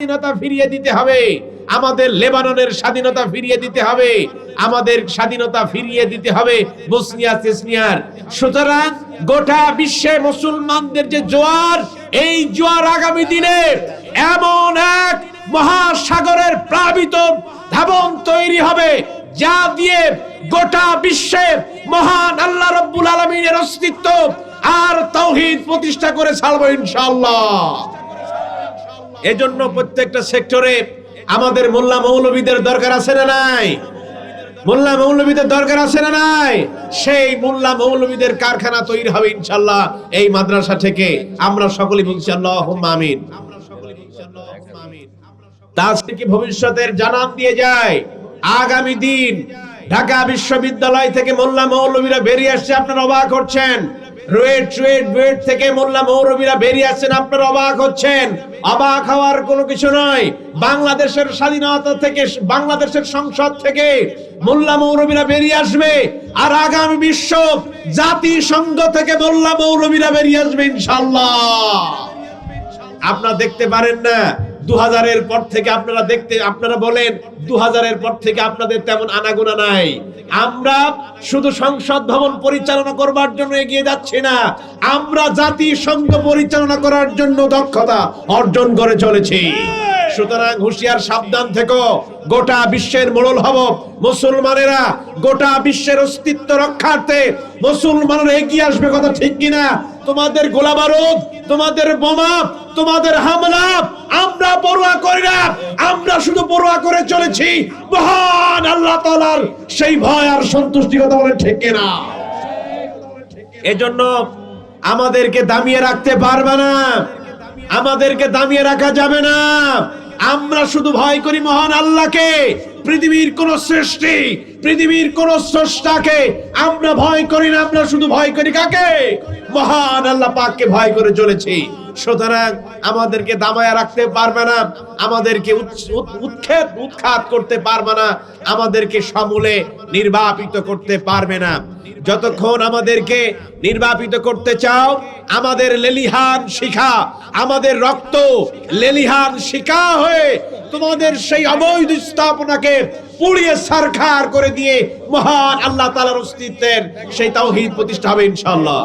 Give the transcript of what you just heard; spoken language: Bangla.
স্বাধীনতা ফিরিয়ে দিতে হবে। আমাদের লেবাননের স্বাধীনতা ফিরিয়ে দিতে হবে। আমাদের স্বাধীনতা ফিরিয়ে দিতে হবে বসনিয়া চেসনিয়ার সুতরাং গোটা বিশ্বে মুসলমানদের যে জোয়ার, এই জোয়ার আগামী দিনে এমন এক মহাসাগরের প্লাবিত ধাবন তৈরি হবে, যা দিয়ে গোটা বিশ্বে মহান আল্লাহ রব্বুল আলমিনের অস্তিত্ব আর তৌহিদ প্রতিষ্ঠা করে ছাড়বো ইনশাআল্লাহ। এজন্য প্রত্যেকটা সেক্টরে আমাদের মোল্লা মৌলবীদের দরকার আছে না নাই? মোল্লা মৌলবীদের দরকার আছে না নাই? সেই মোল্লা মৌলবীদের কারখানা তৈরি হবে ইনশাল্লাহ এই মাদ্রাসা থেকে। আমরা সকলে বলছি আল্লাহ আমিন। তার থেকে ভবিষ্যতের জানান দিয়ে যায়? আগামী দিন ঢাকা বিশ্ববিদ্যালয় থেকে মোল্লা মৌলবীরা বেরিয়ে আসছে, আপনারা অবাক হচ্ছেন। রুয়েট থেকে মোল্লা মৌলবীরা বেরিয়ে আপনারা অবাক হচ্ছেন। অবাক হওয়ার কোনো কিছু নয়। বাংলাদেশের স্বাধীনতা থেকে, বাংলাদেশের সংসদ থেকে মোল্লা মৌলবীরা বেরিয়ে আসবে। আর আগামী বিশ্ব জাতিসংঘ থেকে মোল্লা মৌলবীরা বেরিয়ে আসবে ইনশাল্লাহ আপনারা দেখতে পারেন না দু হাজারের পর থেকে আপনারা দেখতে, আপনারা বলেন দু হাজারের পর থেকে আপনাদের তেমন আনাগোনা নাই। আমরা শুধু সংসদ ভবন পরিচালনা করবার জন্য এগিয়ে যাচ্ছি না। আমরা জাতিসংঘ পরিচালনা করার জন্য দক্ষতা অর্জন করে চলেছি। সুতরাং সাবধান থেকো। গোটা বিশ্বের মোড়ল হব মুসলমানেরা। গোটা বিশ্বের অস্তিত্ব রক্ষার্থে মুসলমানেরা এগিয়ে আসবে কথা ঠিক কিনা? তোমাদের গোলা তোমাদের বোমা, তোমাদের হামলা, আমরা না আমরা শুধু পরোয়া করে চলেছি। মহান আল্লাহ তাআলার সেই ভয় আর সন্তুষ্টি কথা বলে ঠিক কিনা? এজন্য আমাদেরকে দামিয়ে রাখতে পারবে না। আমাদেরকে দামিয়ে রাখা যাবে না। আমরা শুধু ভয় করি মহান আল্লাহকে। পৃথিবীর কোন সৃষ্টি, পৃথিবীর কোন স্রষ্টাকে আমরা ভয় করি না, আমরা শুধু ভয় করি কাকে? মহান আল্লাহ পাককে ভয় করে চলেছি। সুতরাং আমাদেরকে দামায়া রাখতে পারবে না, আমাদেরকে উৎক্ষেপ, উৎখাত করতে পারবে না, আমাদেরকে সমূলে নির্বাপিত করতে পারবে না। যতক্ষণ আমাদেরকে নির্বাপিত করতে চাও, আমাদের লেলিহান শিখা, আমাদের রক্ত লেলিহান শিখা হয়ে তোমাদের সেই অবৈধ স্থাপনাকে পুড়িয়ে সারখার করে দিয়ে মহান আল্লাহ তালার অস্তিত্বের সেই তাওহীদ প্রতিষ্ঠা হবে ইনশাআল্লাহ।